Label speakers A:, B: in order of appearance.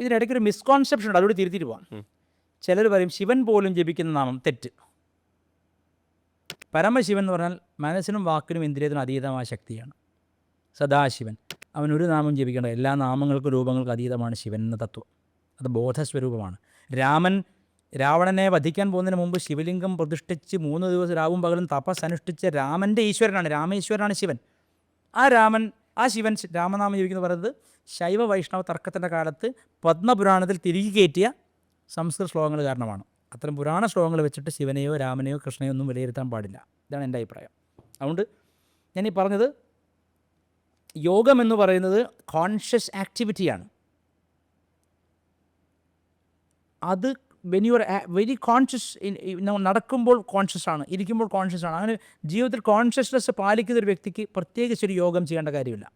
A: ഇതിനിടയ്ക്ക് ഒരു മിസ്കോൺസെപ്ഷൻ ഉണ്ട് അതോട് തിരുത്തിയിട്ട് പോകാം ചിലർ പറയും ശിവൻ പോലും ജപിക്കുന്ന നാമം തെറ്റ്. പരമശിവൻ എന്ന് പറഞ്ഞാൽ മനസ്സിനും വാക്കിനും ഇന്ദ്രിയത്തിനും അതീതമായ ശക്തിയാണ്. സദാശിവൻ. അവൻ ഒരു നാമം ജപിക്കേണ്ട എല്ലാ നാമങ്ങൾക്കും രൂപങ്ങൾക്കും അതീതമാണ് ശിവൻ എന്ന തത്വം. അത് ബോധസ്വരൂപമാണ്. രാമൻ രാവണനെ വധിക്കാൻ പോകുന്നതിന് മുമ്പ് ശിവലിംഗം പ്രതിഷ്ഠിച്ച് മൂന്ന് ദിവസം രാവും പകലും തപസ് അനുഷ്ഠിച്ച രാമന്റെ ഈശ്വരനാണ് രാമേശ്വരനാണ് ശിവൻ. ആ രാമൻ ആ ശിവൻ രാമനാമ ജപിക്കുന്ന പറയുന്നത് ശൈവ വൈഷ്ണവ തർക്കത്തിന്റെ കാലത്ത് പത്മപുരാണത്തിൽ തിരികെ കയറ്റിയ സംസ്കൃത ശ്ലോകങ്ങൾ കാരണമാണ്. അത്തരം പുരാണ ശ്ലോകങ്ങൾ വെച്ചിട്ട് ശിവനെയോ രാമനെയോ കൃഷ്ണനെയോ ഒന്നും വിലയിരുത്താൻ പാടില്ല. ഇതാണ് എന്റെ അഭിപ്രായം. അതുകൊണ്ട് ഞാൻ ഈ പറഞ്ഞത് യോഗം എന്ന് പറയുന്നത് കോൺഷ്യസ് ആക്ടിവിറ്റിയാണ് അത് when you are very conscious നടക്കുമ്പോൾ കോൺഷ്യസ് ആണ് ഇരിക്കുമ്പോൾ കോൺഷ്യസ് ആണ്. അങ്ങനെ ജീവിതത്തിൽ കോൺഷ്യസ്നെസ് പാലിക്കുന്ന ഒരു വ്യക്തിക്ക് പ്രത്യേകിച്ച് ഒരു യോഗം ചെയ്യേണ്ട കാര്യമില്ല.